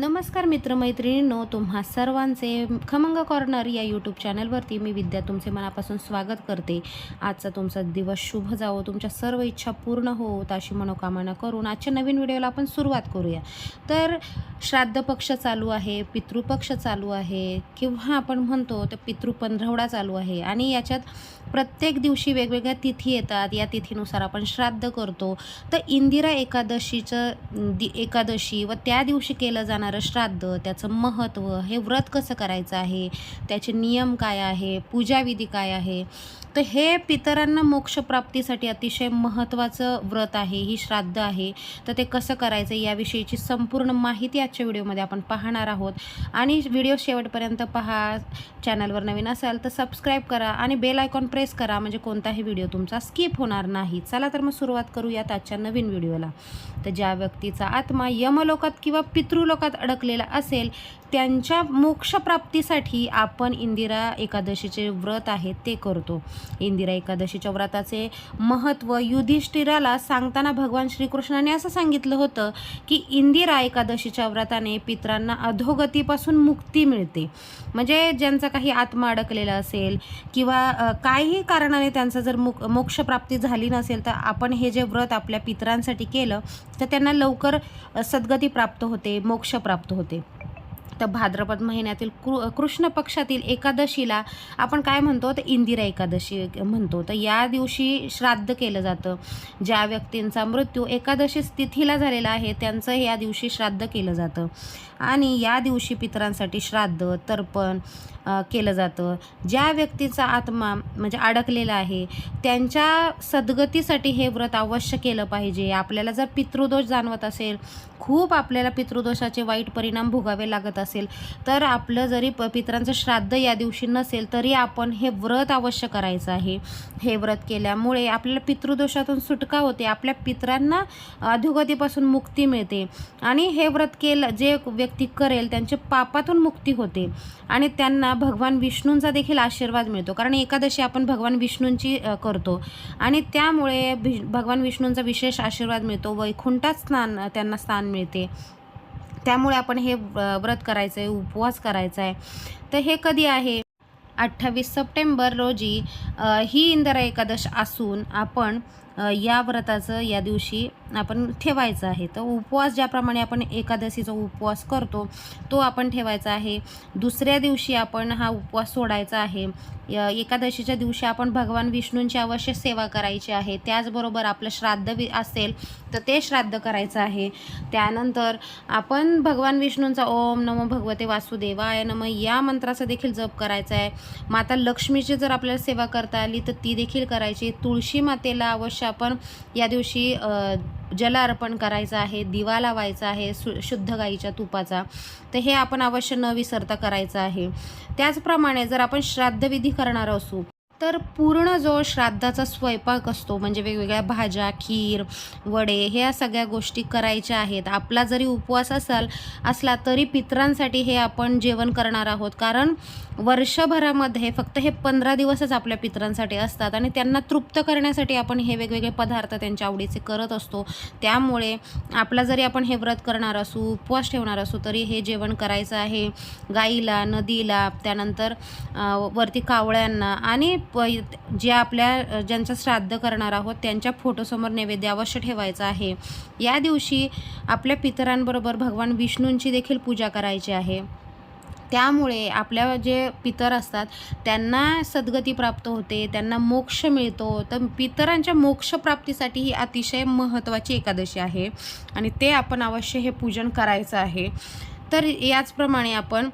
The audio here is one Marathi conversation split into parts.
नमस्कार मित्रमैत्रिणींनो तुम्हा सर्वांचे खमंग कॉर्नर या यूट्यूब चॅनलवरती मी विद्या तुमचे मनापासून स्वागत करते. आजचा तुमचा दिवस शुभ जावो तुमच्या सर्व इच्छा पूर्ण होत अशी मनोकामना करून आजच्या नवीन व्हिडिओला आपण सुरुवात करूया. तर श्राद्ध पक्ष चालू आहे पितृपक्ष चालू आहे किंवा आपण म्हणतो तर पितृपंधरवडा चालू आहे. आणि याच्यात प्रत्येक दिवशी वेगवेगळ्या तिथी येतात या तिथीनुसार आपण श्राद्ध करतो. तर इंदिरा एकादशीचं दि एकादशी व त्या दिवशी केलं जाणार श्राद्ध त्याचं महत्त्व हे व्रत कसं करायचं आहे त्याचे नियम काय आहे पूजाविधी काय आहे तर हे पितरांना मोक्षप्राप्तीसाठी अतिशय महत्त्वाचं व्रत आहे ही श्राद्ध आहे. तर ते कसं करायचं याविषयीची संपूर्ण माहिती आजच्या व्हिडिओमध्ये आपण पाहणार आहोत. आणि व्हिडिओ शेवटपर्यंत पहा चॅनलवर नवीन असाल तर सबस्क्राईब करा आणि बेल आयकॉन प्रेस करा म्हणजे कोणताही व्हिडिओ तुमचा स्किप होणार नाही. चला तर मग सुरुवात करूयात आजच्या नवीन व्हिडिओला. तर ज्या व्यक्तीचा आत्मा यमलोकात किंवा पितृलोकात अडकलेला असेल त्यांच्या मोक्षप्राप्तीसाठी आपण इंदिरा एकादशीचे व्रत आहे ते करतो. इंदिरा एकादशीच्या व्रताचे महत्त्व युधिष्ठिराला सांगताना भगवान श्रीकृष्णाने असं सांगितलं होतं की इंदिरा एकादशीच्या व्रताने पित्रांना अधोगतीपासून मुक्ती मिळते. म्हणजे ज्यांचा काही आत्मा अडकलेला असेल किंवा काही काहीही कारणाने त्यांचा जर मुक मोक्षप्राप्ती झाली नसेल तर आपण हे जे व्रत आपल्या पितरांसाठी केलं तर त्यांना लवकर सद्गती प्राप्त होते मोक्ष प्राप्त होते. तर भाद्रपद महिन्यातील कृ कृष्ण पक्षातील एकादशीला आपण काय म्हणतो? तर इंदिरा एकादशी म्हणतो. तर या दिवशी श्राद्ध केलं जातं. ज्या व्यक्तींचा मृत्यू एकादशी तिथीला झालेला आहे त्यांचं या दिवशी श्राद्ध केलं जातं. आणि या दिवशी पितरांसाठी श्राद्ध तर्पण केलं जातं. ज्या व्यक्तीचा आत्मा म्हणजे अडकलेला आहे त्यांच्या सद्गतीसाठी हे व्रत अवश्य केलं पाहिजे. आपल्याला जर पितृदोष जाणवत असेल खूप आपल्याला पितृदोषाचे वाईट परिणाम भोगावे लागत असेल तर आपलं जरी प पितरांचं श्राद्ध या दिवशी नसेल तरी आपण हे व्रत अवश्य करायचं आहे. हे व्रत केल्यामुळे आपल्याला पितृदोषातून सुटका होते आपल्या पितरांना अधोगतीपासून मुक्ती मिळते. आणि हे व्रत केलं जे व्यक्ती करेल त्यांचे पापातून मुक्ती होते. आणि त्यांना भगवान विष्णूंचा देखील आशीर्वाद मिळतो. कारण एकादशी आपण भगवान विष्णूंची करतो. आणि त्यामुळे भि भगवान विष्णूंचा विशेष आशीर्वाद मिळतो. वैकुंठात स्नान त्यांना स्थान मिळते. त्यामुळे आपण हे व्रत करायचं आहे उपवास करायचा आहे तर हे कधी आहे? अठ्ठावीस सप्टेंबर रोजी ही इंदिरा एकादश असून आपण या व्रताचं या दिवशी आपण ठेवायचं आहे. तर उपवास ज्याप्रमाणे आपण एकादशीचा उपवास करतो तो आपण ठेवायचा आहे. दुसऱ्या दिवशी आपण हा उपवास सोडायचा आहे. य- एकादशीच्या दिवशी आपण भगवान विष्णूंची अवश्य सेवा करायची आहे. त्याचबरोबर आपलं श्राद्ध वि असेल तर ते श्राद्ध करायचं आहे. त्यानंतर आपण भगवान विष्णूंचा ओम नमो भगवते वासुदेवाय नम या मंत्राचा देखील जप करायचा आहे. माता लक्ष्मीची जर आपल्याला सेवा करता आली तर ती देखील करायची. तुळशी मातेला अवश्य आपण या दिवशी जल अर्पण करायचं आहे दिवा लावायचा आहे सु शुद्ध गाईच्या तुपाचा. तर हे आपण अवश्य न विसरता करायचं आहे. त्याचप्रमाणे जर आपण श्राद्धविधी करणार असू तर पूर्ण जो श्राद्धाचा स्वयंपाक असतो म्हणजे वेगवेगळ्या भाज्या खीर वडे ह्या सगळ्या गोष्टी करायच्या आहेत. आपला जरी उपवास असाल असला तरी पितरांसाठी हे आपण जेवण करणार आहोत. कारण वर्षभरामध्ये फक्त हे पंधरा दिवसच आपल्या पितरांसाठी असतात आणि त्यांना तृप्त करण्यासाठी आपण हे वेगवेगळे पदार्थ त्यांच्या आवडीचे करत असतो. त्यामुळे आपला जरी आपण हे व्रत करणार असू उपवास ठेवणार असू तरी हे जेवण करायचं आहे. गाईला नदीला त्यानंतर वरती कावळ्यांना आणि प जे आपल्या ज्यांचं श्राद्ध करणार आहोत त्यांच्या फोटोसमोर नैवेद्य अवश्य ठेवायचं आहे. या दिवशी आपल्या पितरांबरोबर भगवान विष्णूंची देखील पूजा करायची आहे. त्यामुळे आपल्या जे पितर असतात त्यांना सद्गती प्राप्त होते त्यांना मोक्ष मिळतो. तर पितरांच्या मोक्षप्राप्तीसाठी ही अतिशय महत्त्वाची एकादशी आहे. आणि ते आपण अवश्य हे पूजन करायचं आहे. तर याचप्रमाणे आपण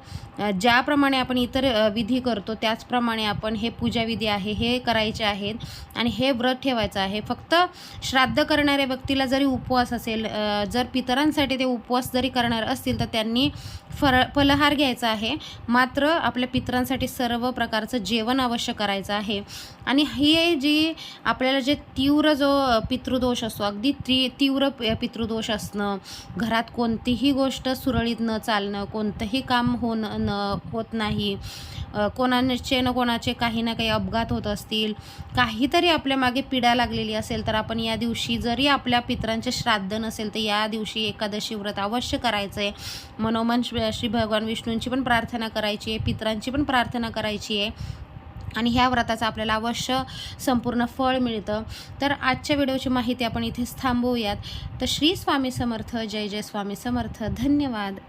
ज्याप्रमाणे आपण इतर विधी करतो त्याचप्रमाणे आपण हे पूजाविधी आहे हे करायचे आहेत आणि हे व्रत ठेवायचं आहे. फक्त श्राद्ध करणाऱ्या व्यक्तीला जरी उपवास असेल जर पितरांसाठी ते उपवास जरी करणार असतील तर त्यांनी फर फलहार घ्यायचा आहे. मात्र आपल्या पितरांसाठी सर्व प्रकारचं जेवण अवश्य करायचं आहे. आणि ही जी आपल्याला जे तीव्र जो पितृदोष असतो अगदी ती तीव्र प- पितृदोष असणं घरात कोणतीही गोष्ट सुरळीत न चालणं कोणतंही काम होणं न होत नाही. कोणाचे न कोणाचे काही ना काही अपघात होत असतील. काहीतरी आपल्या मागे पिढा लागलेली असेल तर आपण या दिवशी जरी आपल्या पितरांचे श्राद्ध नसेल तर या दिवशी एकादशी व्रत अवश्य करायचं आहे मनोमन श्री भगवान विष्णूंची पण प्रार्थना करायची आहे पितरांची पण प्रार्थना करायची आहे. आणि ह्या व्रताचं आपल्याला अवश्य संपूर्ण फळ मिळतं. तर आजच्या व्हिडिओची माहिती आपण इथेच थांबवूयात. तर श्री स्वामी समर्थ जय जय स्वामी समर्थ. धन्यवाद.